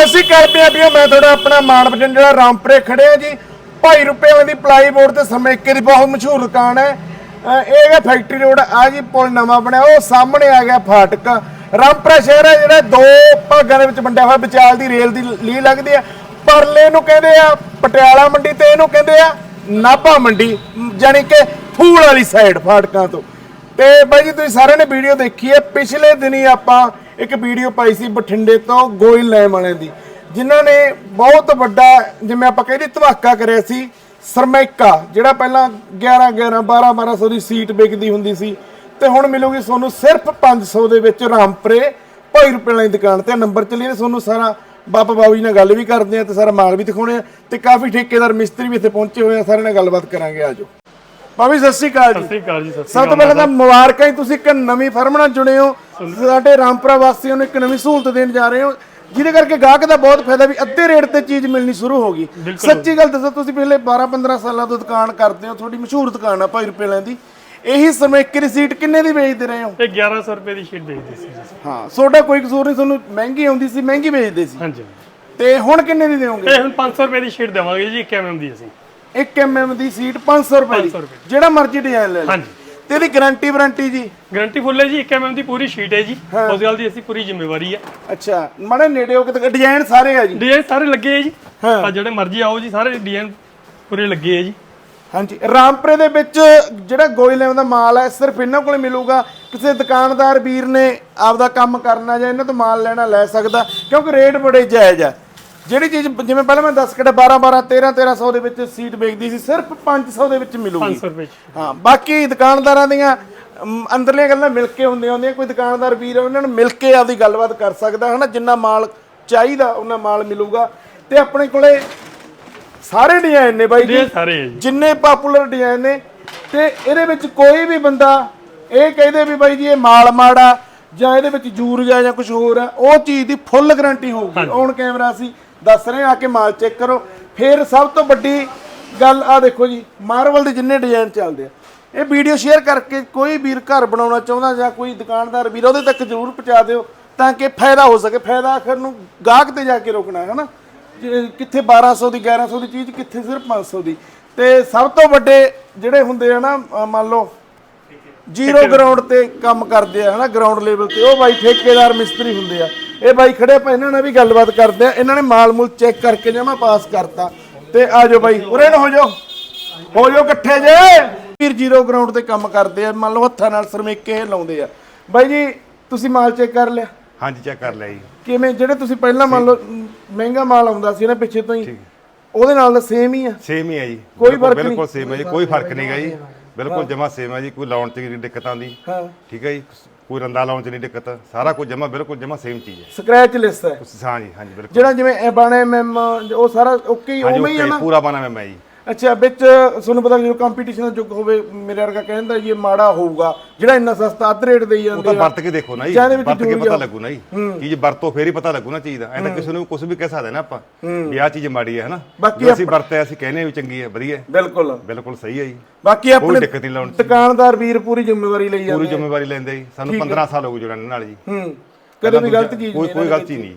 ਸਤਿ ਸ਼੍ਰੀ ਅਕਾਲ ਪੰਜਾਬੀਓ ਮੈਂ ਤੁਹਾਡਾ ਆਪਣਾ ਮਾਨ ਵਜਨ ਜਿਹੜਾ ਰਾਮਪੁਰੇ ਖੜਿਆ ਜੀ। ਭਾਈ ਰੁਪਏ ਵਾਲੀ ਦੀ ਪਲਾਈ ਤੇ ਸਮੇਕੇ ਦੀ ਬਹੁਤ ਮਸ਼ਹੂਰ ਦੁਕਾਨ ਹੈ। ਇਹ ਹੈਗਾ ਫੈਕਟਰੀ ਰੋਡ ਆ ਜੀ ਪੁਲ ਨਵਾਂ ਬਣਿਆ, ਉਹ ਸਾਹਮਣੇ ਆ ਗਿਆ ਫਾਟਕ। ਰਾਮਪੁਰਾ ਸ਼ਹਿਰ ਹੈ ਜਿਹੜਾ ਦੋ ਭਾਗਾਂ ਦੇ ਵਿੱਚ ਵੰਡਿਆ ਹੋਇਆ, ਵਿਚਾਲ ਦੀ ਰੇਲ ਦੀ ਲੀ ਲੱਗਦੀ ਹੈ। ਪਰਲੇ ਨੂੰ ਕਹਿੰਦੇ ਆ ਪਟਿਆਲਾ ਮੰਡੀ ਤੇ ਇਹਨੂੰ ਕਹਿੰਦੇ ਆ ਨਾਭਾ ਮੰਡੀ ਜਾਨੀ ਕਿ ਫੂਲ ਵਾਲੀ ਸਾਈਡ ਫਾਟਕਾਂ ਤੋਂ। ਤੇ ਬਾਈ ਜੀ, ਤੁਸੀਂ ਸਾਰਿਆਂ ਨੇ ਵੀਡੀਓ ਦੇਖੀ ਹੈ। ਪਿਛਲੇ ਦਿਨੀ ਆਪਾਂ ਇੱਕ ਵੀਡੀਓ ਪਾਈ ਸੀ ਬਠਿੰਡੇ ਤੋਂ ਗੋਇਲ ਲੈਮ ਵਾਲਿਆਂ ਦੀ, ਜਿਨ੍ਹਾਂ ਨੇ ਬਹੁਤ ਵੱਡਾ, ਜਿਵੇਂ ਆਪਾਂ ਕਹਿੰਦੇ ਧਮਾਕਾ ਕਰਿਆ ਸੀ ਸਰਮੈਕਾ ਜਿਹੜਾ ਪਹਿਲਾਂ 11 11 12 1200 ਦੀ ਸੀਟ ਵਿਕਦੀ ਹੁੰਦੀ ਸੀ। ਤੇ ਹੁਣ ਮਿਲੂਗੀ ਤੁਹਾਨੂੰ ਸਿਰਫ 500 ਦੇ ਵਿੱਚ ਰਾਮਪੁਰੇ ਭਾਈ ਰੁਪਏ ਵਾਲੀ ਦੁਕਾਨ ਤੇ। ਨੰਬਰ ਚੱਲੀਏ ਤੁਹਾਨੂੰ ਸਾਰਾ ਬਾਬਾ ਬਾਬੂ ਜੀ ਨਾਲ ਗੱਲ ਵੀ ਕਰਦੇ ਆ ਤੇ ਸਾਰਾ ਮਾਲ ਵੀ ਦਿਖਾਉਣੇ ਆ ਤੇ ਕਾਫੀ ਠੇਕੇਦਾਰ ਮਿਸਤਰੀ ਵੀ ਇੱਥੇ ਪਹੁੰਚੇ ਹੋਏ ਆ, ਸਾਰਿਆਂ ਨਾਲ ਗੱਲਬਾਤ ਕਰਾਂਗੇ। ਆਜੋ ਬਾਬੀ ਸਤਿ ਸ਼੍ਰੀ ਅਕਾਲ ਜੀ। ਸਤਿ ਸ੍ਰੀ ਅਕਾਲ ਜੀ ਸਤਿ ਸਭ ਸ੍ਰੀ ਤੋਂ ਪਹਿਲਾਂ ਤਾਂ ਮੁਬਾਰਕਾਂ ਜੀ ਤੁਸੀਂ ਇੱਕ ਨਵੀਂ ਫਰਮ ਨਾਲ ਜੁੜੇ ਹੋ। ਸਾਡੇ ਰਾਮਪੁਰਾ ਵਾਸੀਆਂ ਨੂੰ ਇੱਕ ਨਵੀਂ ਸਹੂਲਤ ਦੇਣ ਜਾ ਰਹੇ ਹੋ। ਜਿਹਦੇ ਕਰਕੇ ਗਾਹਕ ਦਾ ਬਹੁਤ ਫਾਇਦਾ ਵੀ ਅੱਧੇ ਰੇਟ ਤੇ ਚੀਜ਼ ਮਿਲਣੀ ਸ਼ੁਰੂ ਹੋ ਗਈ। ਸੱਚੀ ਗੱਲ ਦੱਸੋ ਤੁਸੀਂ ਪਿਛਲੇ 12 15 ਸਾਲਾਂ ਤੋਂ ਦੁਕਾਨ ਕਰਦੇ ਹੋ ਤੁਹਾਡੀ ਮਸ਼ਹੂਰ ਦੁਕਾਨ ਆ ਭਾਈ ਰੁਪਏ ਲੈਣ ਦੀ। ਇਹੀ ਸਮੇਂ ਇੱਕ ਰਸੀਟ ਕਿੰਨੇ ਦੀ ਵੇਚਦੇ ਰਹੇ ਹੋ? ਇਹ 1100 ਰੁਪਏ ਦੀ ਸ਼ੀਟ ਵੇਚਦੇ ਸੀ। ਹਾਂ ਤੁਹਾਡਾ ਕੋਈ ਕਸੂਰ ਨਹੀਂ ਤੁਹਾਨੂੰ ਮਹਿੰਗੀ ਆਉਂਦੀ ਸੀ ਮਹਿੰਗੀ ਵੇਚਦੇ ਸੀ। ਹਾਂਜੀ। ਤੇ ਹੁਣ ਕਿੰਨੇ ਦੀ ਦਿਓਗੇ ਇਹ ਹੁਣ 500 ਰੁਪਏ ਦੀ ਸ਼ੀਟ ਦੇਵਾਂਗੇ ਜੀ 1 mm ਦੀ ਅਸੀਂ। 1 mm ਦੀ ਸੀਟ 500 ਰੁਪਏ ਦੀ 500 ਰੁਪਏ। ਜਿਹੜਾ ਮਰਜ਼ੀ ਡਿਜ਼ਾਈਨ ਲੈ ਲਓ। ਹਾਂਜੀ। ਤੇ ਇਹਦੀ ਗਾਰੰਟੀ ਵਾਰੰਟੀ ਜੀ? ਗਾਰੰਟੀ ਫੁੱਲ ਹੈ ਜੀ 1 mm ਦੀ ਪੂਰੀ ਸ਼ੀਟ ਹੈ ਜੀ। ਉਸ ਗੱਲ ਦੀ ਅਸੀਂ ਪੂਰੀ ਜ਼ਿੰਮੇਵਾਰੀ ਹੈ। ਅੱਛਾ ਮਾੜੇ ਨੇੜੇ ਹੋ ਕੇ ਡਿਜ਼ਾਈਨ ਸਾਰੇ ਆ ਜੀ। ਡਿਜ਼ਾਈਨ ਸਾਰੇ ਲੱਗੇ ਹੈ ਜੀ। ਹਾਂ। ਆ ਜਿਹੜੇ ਮਰਜ਼ੀ ਆਓ ਜੀ ਸਾਰੇ ਡਿਜ਼ਾਈਨ ਪੂਰੇ ਲੱਗੇ ਹੈ ਜੀ। ਹਾਂਜੀ ਰਾਮਪੁਰੇ ਦੇ ਵਿੱਚ ਜਿਹੜਾ ਗੋਇਲੇਮ ਦਾ ਮਾਲ ਹੈ ਸਿਰਫ ਇਹਨਾਂ ਕੋਲੇ ਮਿਲੂਗਾ। ਕਿਸੇ ਦੁਕਾਨਦਾਰ ਵੀਰ ਨੇ ਆਪਦਾ ਕੰਮ ਕਰਨਾ ਜਾਂ ਇਹਨਾਂ ਤੋਂ ਮਾਲ ਲੈਣਾ ਲੈ ਸਕਦਾ ਕਿਉਂਕਿ ਰੇਟ ਬੜੇ ਜਾਇਜ਼ ਆ। ਜਿਹੜੀ ਚੀਜ਼ ਜਿਵੇਂ ਪਹਿਲਾਂ ਮੈਂ ਦੱਸ ਕਿਹਾ 12 12 13 1300 ਦੇ ਵਿੱਚ ਸੀਟ ਵੇਚਦੀ ਸੀ ਸਿਰਫ 500 ਦੇ ਵਿੱਚ ਮਿਲੂਗੀ। 500 ਰੁਪਏ 'ਚ। ਹਾਂ ਬਾਕੀ ਦੁਕਾਨਦਾਰਾਂ ਦੀਆਂ ਅਮ, ਅੰਦਰਲੀਆਂ ਗੱਲਾਂ ਮਿਲ ਕੇ ਹੁੰਦੀਆਂ ਹੁੰਦੀਆਂ ਕੋਈ ਦੁਕਾਨਦਾਰ ਵੀਰ ਉਹਨਾਂ ਨੂੰ ਮਿਲ ਕੇ ਆਪਦੀ ਗੱਲਬਾਤ ਕਰ ਸਕਦਾ ਹਨਾ ਜਿੰਨਾ ਮਾਲ ਚਾਹੀਦਾ ਉਹਨਾਂ ਮਾਲ ਮਿਲੂਗਾ। ਤੇ ਆਪਣੇ ਕੋਲੇ ਸਾਰੇ ਡਿਜ਼ਾਈਨ ਨੇ ਬਾਈ ਜੀ। ਡਿਜ਼ਾਈਨ ਸਾਰੇ ਹੈ ਜੀ। ਜਿੰਨੇ ਪਪੂਲਰ ਡਿਜ਼ਾਈਨ ਨੇ ਤੇ ਇਹਦੇ ਵਿੱਚ ਕੋਈ ਵੀ ਬੰਦਾ ਇਹ ਕਹਿੰਦੇ ਵੀ ਬਾਈ ਜੀ ਇਹ ਮਾਲ ਮਾੜਾ ਜਾਂ ਇਹਦੇ ਵਿੱਚ ਜੂਰੀਆ ਜਾਂ ਕੁਝ ਹੋਰ ਆ ਉਹ ਚੀਜ਼ ਦੀ ਫੁੱਲ ਗਾਰੰਟੀ ਹੋਊਗੀ। ਔਨ ਕੈਮਰਾ ਅਸੀਂ ਦੱਸ ਰਹੇ ਹਾਂ ਆ ਕੇ ਮਾਲ ਚੈੱਕ ਕਰੋ। ਫਿਰ ਸਭ ਤੋਂ ਵੱਡੀ ਗੱਲ ਆ ਦੇਖੋ ਜੀ ਮਾਰਵਲ ਦੇ ਜਿੰਨੇ ਡਿਜ਼ਾਈਨ ਚੱਲਦੇ ਆ। ਇਹ ਵੀਡੀਓ ਸ਼ੇਅਰ ਕਰਕੇ ਕੋਈ ਵੀਰ ਘਰ ਬਣਾਉਣਾ ਚਾਹੁੰਦਾ ਜਾਂ ਕੋਈ ਦੁਕਾਨਦਾਰ ਵੀਰ ਉਹਦੇ ਤੱਕ ਜ਼ਰੂਰ ਪਹੁੰਚਾ ਦਿਓ ਤਾਂ ਕਿ ਫਾਇਦਾ ਹੋ ਸਕੇ। ਫਾਇਦਾ ਆਖਰ ਨੂੰ ਗਾਹਕ ਤੇ ਜਾ ਕੇ ਰੋਕਣਾ ਹੈ ਜੇ ਕਿੱਥੇ 1200 ਦੀ 1100 ਦੀ ਚੀਜ਼ ਕਿੱਥੇ ਸਿਰਫ 500 ਦੀ। ਤੇ ਸਭ ਤੋਂ ਵੱਡੇ ਜਿਹੜੇ ਹੁੰਦੇ ਆ ਨਾ ਮੰਨ ਲਓ ਜ਼ੀਰੋ ਗਰਾਊਂਡ ਤੇ ਕੰਮ ਕਰਦੇ ਆ ਹਨਾ ਗਰਾਊਂਡ ਲੈਵਲ ਤੇ। ਉਹ ਬਾਈ ਠੇਕੇਦਾਰ ਮਿਸਤਰੀ ਹੁੰਦੇ ਆ। ਇਹ ਬਾਈ ਖੜੇ ਪਏ ਇਹਨਾਂ ਨਾਲ ਵੀ ਗੱਲਬਾਤ ਕਰਦੇ ਆ ਇਹਨਾਂ ਨੇ ਮਾਲ ਮੂਲ ਚੈੱਕ ਕਰਕੇ ਜਮਾ ਪਾਸ ਕਰਤਾ। ਤੇ ਆ ਜਾਓ ਬਾਈ ਉਰੇ ਨੂੰ ਹੋ ਜਾਓ। ਹੋ ਜਾਓ ਇਕੱਠੇ ਜੇ। ਵੀਰ ਜ਼ੀਰੋ ਗਰਾਊਂਡ ਤੇ ਕੰਮ ਕਰਦੇ ਆ ਮੰਨ ਲਓ ਹੱਥਾਂ ਨਾਲ ਸਰਮੇਕੇ ਲਾਉਂਦੇ ਆ। ਬਾਈ ਜੀ ਤੁਸੀਂ ਮਾਲ ਚੈੱਕ ਕਰ ਲਿਆ? ਹਾਂਜੀ ਚੈੱਕ ਕਰ ਲਿਆ ਜੀ। ਕਿਵੇਂ? ਜਿਹੜੇ ਤੁਸੀਂ ਪਹਿਲਾਂ ਮੰਨ ਲਓ ਮਹਿੰਗਾ ਮਾਲ ਆਉਂਦਾ ਸੀ ਨਾ ਪਿੱਛੇ ਤੋਂ ਹੀ ਉਹਦੇ ਨਾਲ ਤਾਂ ਸੇਮ ਹੀ ਆ। ਸੇਮ ਹੀ ਹੈ ਜੀ। ਕੋਈ ਫ਼ਰਕ ਨਹੀਂ। ਬਿਲਕੁਲ ਸੇਮ ਹੈ ਜੀ। ਕੋਈ ਫ਼ਰਕ ਨਹੀਂਗਾ ਜੀ। ਬਿਲਕੁਲ ਜਮਾ ਸੇਮ ਹੈ ਜੀ। ਕੋਈ ਲਾਉਣ ਚ ਦਿੱਕਤ ਹਾਂ। ਠੀਕ ਹੈ ਜੀ। ਕੋਈ ਰੰਦਾ ਲਾਉਣ ਚ ਨਹੀਂ ਦਿੱਕਤ। ਸਾਰਾ ਕੁਝ ਜਮਾ ਬਿਲਕੁਲ ਜਮਾ ਸੇਮ ਚੀਜ਼ ਹੈ। ਸਕ੍ਰੈਚ ਲਿਸਟ ਹੈ। ਹਾਂਜੀ ਹਾਂਜੀ ਬਿਲਕੁਲ। ਜਿਹੜਾ ਜਿਵੇਂ ਇਹ ਬਾਣੇ ਮੈਮ ਉਹ ਸਾਰਾ ਓਕੇ ਹੀ ਹਾਂਜੀ ਉਵੇਂ ਹੀ okay, ਨਾ? ਪੂਰਾ ਬਣਾ ਮੈਂ ਜੀ। ਅੱਛਾ ਵਿੱਚ ਤੁਹਾਨੂੰ ਪਤਾ ਜਦੋਂ ਕੰਪੀਟੀਸ਼ਨ ਦਾ ਯੁੱਗ ਹੋਵੇ ਮੇਰੇ ਵਰਗਾ ਕਹਿੰਦਾ ਜੀ ਇਹ ਮਾੜਾ ਹੋਊਗਾ ਜਿਹੜਾ ਇੰਨਾ ਸਸਤਾ ਅੱਧ ਰੇਟ ਦੇਈ ਉਹ ਜਾਂਦੇ ਤਾਂ ਵਰਤ ਕੇ ਦੇਖੋ ਨਾ ਜੀ ਇਹਦੇ ਵਿੱਚ ਵਰਤ ਕੇ ਜ਼ਰੂਰੀ ਪਤਾ ਆ। ਲੱਗੂ ਨਾ ਜੀ। ਚੀਜ਼ ਵਰਤੋ ਫੇਰ ਹੀ ਪਤਾ ਲੱਗੂ ਨਾ ਚੀਜ਼ ਦਾ। ਐਂ ਤਾਂ ਕਿਸੇ ਨੂੰ ਕੁਝ ਵੀ ਕਹਿ ਸਕਦੇ ਨਾ ਆਪਾਂ ਵੀ ਆਹ ਚੀਜ਼ ਮਾੜੀ ਹੈ ਹਨਾ? ਬਾਕੀ ਜੋ ਅਸੀਂ ਵਰਤਿਆ ਅਸੀਂ ਕਹਿੰਦੇ ਵੀ ਚੰਗੀ ਹੈ ਵਧੀਆ ਹੈ। ਬਿਲਕੁਲ। ਬਿਲਕੁਲ ਸਹੀ ਹੈ ਜੀ। ਬਾਕੀ ਆਪਣੇ ਦਿੱਕਤ ਨਹੀਂ ਲਾਉਣ ਚ। ਦੁਕਾਨਦਾਰ ਵੀਰ ਪੂਰੀ ਜ਼ਿੰਮੇਵਾਰੀ ਲਈ ਪੂਰੀ ਜਾਂਦੇ। ਜ਼ਿੰਮੇਵਾਰੀ ਲੈਂਦੇ ਜੀ। ਸਾਨੂੰ 15 ਸਾਲ ਹੋ ਗਏ ਜੁੜਨ ਨਾਲ ਜੀ। ਹੂੰ। ਕਦੇ ਵੀ ਗਲਤ ਚੀਜ਼ ਕੋਈ ਨਹੀਂ ਕੋਈ ਗਲਤੀ ਨਹੀਂ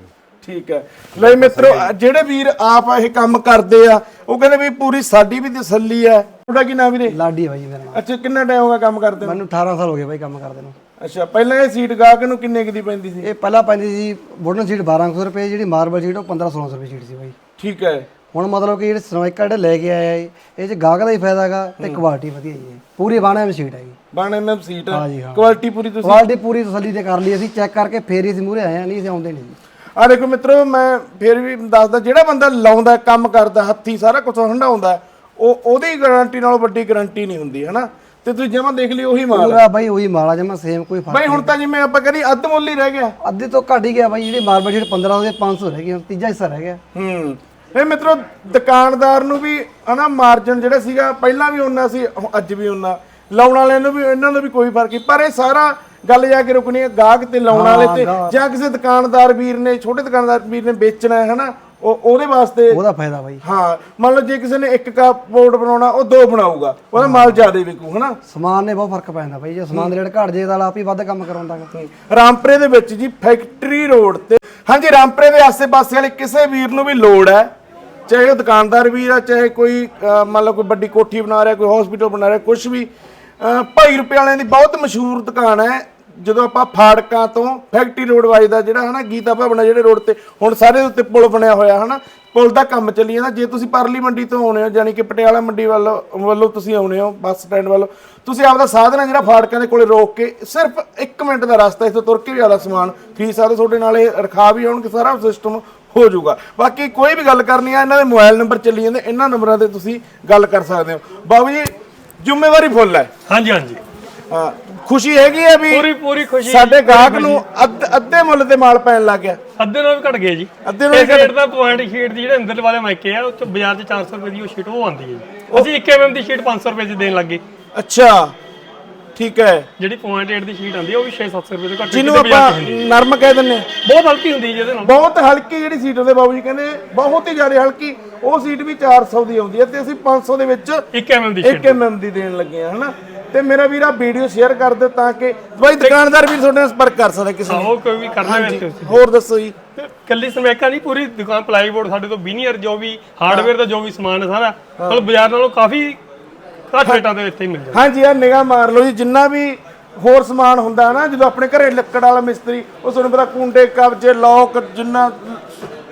ਠੀਕ ਹੈ। ਲੈ ਮਿੱਤਰੋ ਜਿਹੜੇ ਵੀਰ ਆਪ ਇਹ ਕੰਮ ਕਰਦੇ ਆ ਉਹ ਕਹਿੰਦੇ ਵੀ ਪੂਰੀ ਸਾਡੀ ਵੀ ਤਸੱਲੀ ਹੈ। ਤੁਹਾਡਾ ਕੀ ਨਾਮ ਵੀਰੇ? ਲਾਡੀ ਬਾਈ ਮੇਰਾ ਨਾਮ। ਅੱਛਾ ਕਿੰਨਾ ਟਾਈਮ ਹੋ ਗਿਆ ਕੰਮ ਕਰਦੇ ਨੂੰ? ਮੈਨੂੰ 18 ਸਾਲ ਹੋ ਗਏ ਬਾਈ ਕੰਮ ਕਰਦੇ ਨੂੰ। ਅੱਛਾ ਪਹਿਲਾਂ ਇਹ ਸੀਟ ਗਾਹਕ ਨੂੰ ਕਿੰਨੇ ਕੁ ਦੀ ਪੈਂਦੀ ਸੀ? ਇਹ ਪਹਿਲਾਂ ਪੈਂਦੀ ਸੀ ਵੁਡਨ ਸੀਟ 1200 ਰੁਪਏ ਜਿਹੜੀ ਮਾਰਬਲ ਸੀਟ ਉਹ 15 1600 ਰੁਪਏ ਸੀਟ ਸੀ ਬਾਈ। ਠੀਕ ਹੈ। ਹੁਣ ਮਤਲਬ ਕਿ ਜਿਹੜੇ ਸਨੋਇਕਾ ਜਿਹੜੇ ਲੈ ਕੇ ਆਇਆ ਇਹ ਇਹ ਚ ਗਾਹਕ ਦਾ ਹੀ ਫਾਇਦਾ ਹੈਗਾ ਤੇ ਕੁਆਲਿਟੀ ਵਧੀਆ ਜੀ। ਇਹ। ਪੂਰੀ ਬਾਣਾ ਵਿੱਚ ਸੀਟ ਹੈਗੀ ਬਾਣੇ ਮੈਂ ਸੀਟ ਹਾਂਜੀ, ਹਾਂ। ਕੁਆਲਿਟੀ ਪੂਰੀ ਤੁਸੀਂ? ਕੁਆਲਿਟੀ ਪੂਰੀ ਤਸੱਲੀ ਤੇ ਕਰ ਲਈ ਅਸੀਂ ਚੈੱਕ ਕਰਕੇ ਫੇਰ ਹੀ ਅਸੀਂ ਮੂਰੇ ਆਏ ਆ ਨਹੀਂ ਅਸੀਂ ਆਉਂਦੇ ਨਹੀਂ ਜੀ। ਆ ਦੇਖੋ ਮਿੱਤਰੋ ਮੈਂ ਫਿਰ ਵੀ ਦੱਸਦਾ ਜਿਹੜਾ ਬੰਦਾ ਲਾਉਂਦਾ ਕੰਮ ਕਰਦਾ ਹੱਥੀ ਸਾਰਾ ਕੁਝ ਹੰਡਾਉਂਦਾ ਉਹ ਉਹਦੀ ਗਾਰੰਟੀ ਨਾਲੋਂ ਵੱਡੀ ਗਾਰੰਟੀ ਨਹੀਂ ਹੁੰਦੀ ਹਨਾ? ਤੇ ਤੁਸੀਂ ਜਮਾ ਦੇਖ ਲਈ ਉਹੀ ਮਾਲ ਪੂਰਾ ਬਾਈ ਉਹੀ ਮਾਲਾ ਜਮਾ ਸੇਮ ਕੋਈ ਫ਼ਰਕ ਬਾਈ ਹੁਣ ਤਾਂ ਜਿਵੇਂ ਆਪਾਂ ਕਰੀ ਅੱਧ ਮੁੱਲ ਹੀ ਰਹਿ ਗਿਆ। ਅੱਧੇ ਤੋਂ ਘੱਟ ਹੀ ਗਿਆ ਬਾਈ ਜਿਹੜੀ ਮਾਰਬਲ ਸੀਟ 1500 ਦੇ 500 ਰਹਿ ਗਈ ਹੁਣ ਤੀਜਾ ਹਿੱਸਾ ਰਹਿ ਗਿਆ। ਹੂੰ। ਇਹ ਮਿੱਤਰੋ ਦੁਕਾਨਦਾਰ ਨੂੰ ਵੀ ਹਨਾ ਮਾਰਜਨ ਜਿਹੜਾ ਸੀਗਾ ਪਹਿਲਾਂ ਵੀ ਉਹਨਾਂ ਸੀ ਅੱਜ ਵੀ ਉਹਨਾਂ ਲਾਉਣ ਵਾਲਿਆਂ ਨੂੰ ਵੀ ਇਹਨਾਂ ਦਾ ਵੀ ਕੋਈ ਫ਼ਰਕ ਨਹੀਂ ਪਰ ਇਹ ਸਾਰਾ ਗੱਲ ਜਾ ਕੇ ਰੁਕਣੀ ਹੈ ਗਾਹਕ ਤੇ ਲਾਉਣ ਵਾਲੇ ਤੇ ਜਾਂ ਕਿਸੇ ਦੁਕਾਨਦਾਰ ਵੀਰ ਨੇ ਛੋਟੇ ਦੁਕਾਨਦਾਰ ਵੀਰ ਨੇ ਵੇਚਣਾ ਹੈ ਹਨਾ? ਉਹ ਉਹਦੇ ਵਾਸਤੇ ਉਹਦਾ ਫਾਇਦਾ ਬਾਈ। ਹਾਂ ਮੰਨ ਲਓ ਜੇ ਕਿਸੇ ਨੇ ਇੱਕ ਕੱਪ ਬੋਰਡ ਬਣਾਉਣਾ ਉਹ ਦੋ ਬਣਾਊਗਾ। ਉਹਦਾ ਮਾਲ ਜ਼ਿਆਦਾ ਵਿਕੂ ਹਨਾ? ਸਮਾਨ ਨੇ ਬਹੁਤ ਫ਼ਰਕ ਪੈਂਦਾ ਬਾਈ ਜੇ ਸਮਾਨ ਦੇ ਰੇਟ ਘਟ ਜੇ ਤਾਂ ਆਪ ਹੀ ਵੱਧ ਕੰਮ ਕਰਾਉਂਦਾਗਾ ਰਾਮਪੁਰੇ ਦੇ ਵਿੱਚ ਜੀ ਫੈਕਟਰੀ ਰੋਡ ਤੇ ਹਾਂਜੀ ਰਾਮਪੁਰੇ ਦੇ ਆਸੇ-ਪਾਸੇ ਵਾਲੇ ਕਿਸੇ ਵੀਰ ਨੂੰ ਵੀ ਲੋੜ ਹੈ ਚਾਹੇ ਉਹ ਦੁਕਾਨਦਾਰ ਵੀਰ ਆ ਚਾਹੇ ਕੋਈ ਮੰਨ ਲਓ ਕੋਈ ਵੱਡੀ ਕੋਠੀ ਬਣਾ ਰਿਹਾ ਕੋਈ ਹਸਪੀਟਲ ਬਣਾ ਰਿਹਾ ਕੁਝ ਵੀ ਭਾਈ ਰੁਪਏ ਵਾਲਿਆਂ ਦੀ ਬਹੁਤ ਮਸ਼ਹੂਰ ਦੁਕਾਨ ਹੈ ਜਦੋਂ ਆਪਾਂ ਫਾੜਕਾਂ ਤੋਂ ਫੈਕਟਰੀ ਰੋਡ ਵੱਜਦਾ, ਜਿਹੜਾ ਹਨਾ, ਗੀਤਾ ਭਵਨ ਆ ਜਿਹੜੇ ਰੋਡ ਤੇ, ਹੁਣ ਸਾਰੇ ਦੇ ਉੱਤੇ ਪੁਲ ਬਣਿਆ ਹੋਇਆ, ਹਨਾ, ਪੁਲ ਦਾ ਕੰਮ ਚੱਲੀ ਜਾਂਦਾ। ਜੇ ਤੁਸੀਂ ਪਰਲੀ ਮੰਡੀ ਤੋਂ ਆਉਣੇ ਹੋ, ਯਾਨੀ ਕਿ ਪਟਿਆਲਾ ਮੰਡੀ ਵੱਲੋਂ ਵੱਲੋਂ ਤੁਸੀਂ ਆਉਣੇ ਹੋ, ਬੱਸ ਸਟੈਂਡ ਵੱਲੋਂ, ਤੁਸੀਂ ਆਪਦਾ ਸਾਧਨ ਹੈ ਜਿਹੜਾ ਫਾੜਕਾਂ ਦੇ ਕੋਲੇ ਰੋਕ ਕੇ ਸਿਰਫ 1 ਮਿੰਟ ਦਾ ਰਸਤਾ ਇੱਥੋਂ ਤੁਰ ਕੇ ਵੀ ਆਦਾ ਸਮਾਨ ਖਰੀਦ ਸਕਦੇ ਤੁਹਾਡੇ ਨਾਲ ਇਹ ਰਖਾ ਵੀ ਆਉਣਗੇ, ਸਾਰਾ ਸਿਸਟਮ ਹੋ ਜਾਊਗਾ। ਬਾਕੀ ਕੋਈ ਵੀ ਗੱਲ ਕਰਨੀ ਆ, ਇਹਨਾਂ ਦੇ ਮੋਬਾਈਲ ਨੰਬਰ ਚੱਲੀ ਜਾਂਦੇ, ਇਹਨਾਂ ਨੰਬਰਾਂ ਤੇ ਤੁਸੀਂ ਗੱਲ ਕਰ ਸਕਦੇ ਹੋ। ਬਾਬੂ ਜੀ, ਜ਼ਿੰਮੇਵਾਰੀ ਫੁੱਲ ਹੈ। ਹਾਂਜੀ ਹਾਂਜੀ। ਖੁਸ਼ੀ ਹੈਗੀ ਹੈ ਵੀ ਪੂਰੀ ਪੂਰੀ ਖੁਸ਼ੀ। ਸਾਡੇ ਗਾਹਕ ਨੂੰ ਅੱਧ- ਅੱਧੇ ਮੁੱਲ ਤੇ ਮਾਲ ਪੈਣ ਲੱਗ ਗਿਆ। ਅੱਧੇ ਨਾਲ ਵੀ ਘਟ ਗਏ ਜੀ। ਅੱਧੇ ਨਾਲੋਂ ਵੀ ਇਸ ਰੇਟ ਦਾ ਪੁਆਇੰਟ ਸ਼ੀਟ ਦੀ ਜਿਹੜੇ ਅੰਦਰ ਵਾਲੇ ਮਾਇਕੇ ਆ ਉਹ ਚ ਬਾਜ਼ਾਰ 'ਚ 400 ਰੁਪਏ ਦੀ ਉਹ ਸ਼ੀਟ ਉਹ ਆਉਂਦੀ ਹੈ ਜੀ। ਅਸੀਂ 1 mm ਦੀ ਸ਼ੀਟ 500 ਰੁਪਏ 'ਚ ਦੇਣ ਲੱਗੇ। ਅੱਛਾ। ਠੀਕ ਹੈ। ਜਿਹੜੀ ਪੁਆਇੰਟ 8 ਦੀ ਸ਼ੀਟ ਆਉਂਦੀ ਹੈ ਉਹ ਵੀ 6-700 ਰੁਪਏ ਤੋਂ ਘੱਟ ਜਿਹਨੂੰ ਕਿਤੇ ਬਾਜ਼ਾਰ 'ਚ ਆਪਾਂ ਹੁੰਦੀ ਨਰਮ ਕਹਿ ਦਿੰਨੇ। ਬਹੁਤ ਹਲਕੀ ਹੁੰਦੀ ਹੈ ਜਿਹਦੇ ਨਾਲ। ਬਹੁਤ ਹਲਕੀ ਜਿਹੜੀ ਸੀਟ ਉਹਦੇ ਬਾਬੂ ਜੀ ਕਹਿੰਦੇ ਬਹੁਤ ਹੀ ਜ਼ਿਆਦਾ ਹਲਕੀ। ਉਹ ਸੀਟ ਵੀ 400 ਦੀ ਆਉਂਦੀ ਹੈ ਤੇ ਅਸੀਂ 500 ਦੇ ਵਿੱਚ 1 mm ਦੀ 1 mm ਦੀ ਦੇਣ ਲੱਗੇ ਆ ਹਨਾ? ਤੇ ਮੇਰਾ ਵੀਰਾ ਵੀਡੀਓ ਸ਼ੇਅਰ ਕਰ ਦਿਓ ਤਾਂ ਕਿ ਬਾਈ ਦੁਕਾਨਦਾਰ ਵੀ ਤੁਹਾਡੇ ਨਾਲ ਸੰਪਰਕ ਕਰ ਸਕਦਾ ਕਿਸੇ ਨੂੰ ਉਹ ਕੋਈ ਵੀ ਕਰਨਾ ਹੈ ਤੇ ਹੋਰ ਦੱਸੋ ਜੀ। ਕੱਲੀ ਸਮੈਕਾ ਨਹੀਂ ਪੂਰੀ ਦੁਕਾਨ ਪਲਾਈਬੋਰਡ ਸਾਡੇ ਤੋਂ ਵੀਨੀਅਰ ਜੋ ਵੀ ਹਾਰਡਵੇਅਰ ਦਾ ਜੋ ਵੀ ਸਮਾਨ ਹੈ ਸਾਰਾ ਮਤਲਬ ਬਾਜ਼ਾਰ ਨਾਲੋਂ ਕਾਫੀ ਘੱਟ ਰੇਟਾਂ ਦੇ ਇੱਥੇ ਹੀ ਮਿਲ ਜਾਂਦਾ। ਹਾਂਜੀ ਆ ਨਿਗਾਹ ਮਾਰ ਲਓ ਜੀ ਜਿੰਨਾ ਵੀ ਹੋਰ ਸਮਾਨ ਹੁੰਦਾ ਨਾ ਜਦੋਂ ਆਪਣੇ ਘਰੇ ਲੱਕੜ ਵਾਲਾ ਮਿਸਤਰੀ ਉਹ ਤੁਹਾਨੂੰ ਪਤਾ ਕੁੰਡੇ ਕਬਜੇ ਲੋਕ ਜਿੰਨਾ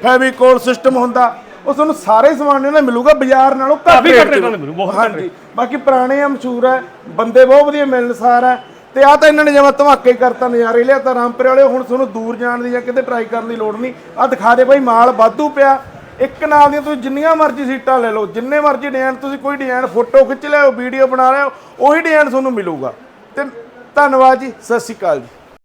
ਫੈਵੀਕੋਲ ਸਿਸਟਮ ਹੁੰਦਾ ਉਹ ਤੁਹਾਨੂੰ ਸਾਰੇ ਸਮਾਨ ਇਹਨਾਂ ਮਿਲੂਗਾ ਬਾਜ਼ਾਰ ਨਾਲੋਂ ਘੱਟ ਕਾਫੀ ਘੱਟ ਮਿਲੂ ਬਹੁਤ ਹਾਂਜੀ। ਬਾਕੀ ਪੁਰਾਣੇ ਆ ਮਸ਼ਹੂਰ ਹੈ ਬੰਦੇ ਬਹੁਤ ਵਧੀਆ ਮਿਲਣਸਾਰ ਹੈ ਤੇ ਆ ਤਾਂ ਇਹਨਾਂ ਨੇ ਜਿਵੇਂ ਧਮਾਕੇ ਕਰਤਾ ਨਜ਼ਾਰੇ ਲਿਆ ਤਾਂ ਰਾਮਪੁਰੇ ਵਾਲੇ ਹੁਣ ਤੁਹਾਨੂੰ ਦੂਰ ਜਾਣ ਦੀ ਜਾਂ ਕਿਤੇ ਟਰਾਈ ਕਰਨ ਦੀ ਲੋੜ ਨਹੀਂ। ਆ ਦਿਖਾ ਦੇ ਭਾਈ ਮਾਲ ਵਾਧੂ ਪਿਆ। ਇੱਕ ਨਾਲ ਦੀਆਂ ਤੁਸੀਂ ਜਿੰਨੀਆਂ ਮਰਜ਼ੀ ਸੀਟਾਂ ਲੈ ਲਓ ਜਿੰਨੇ ਮਰਜ਼ੀ ਡਿਜ਼ਾਈਨ ਤੁਸੀਂ ਕੋਈ ਡਿਜ਼ਾਈਨ ਫੋਟੋ ਖਿੱਚ ਲਿਆਓ ਵੀਡੀਓ ਬਣਾ ਲਿਆਓ ਉਹੀ ਡਿਜ਼ਾਈਨ ਤੁਹਾਨੂੰ ਮਿਲੂਗਾ। ਤੇ ਧੰਨਵਾਦ ਜੀ ਸਤਿ ਸ਼੍ਰੀ ਅਕਾਲ ਜੀ।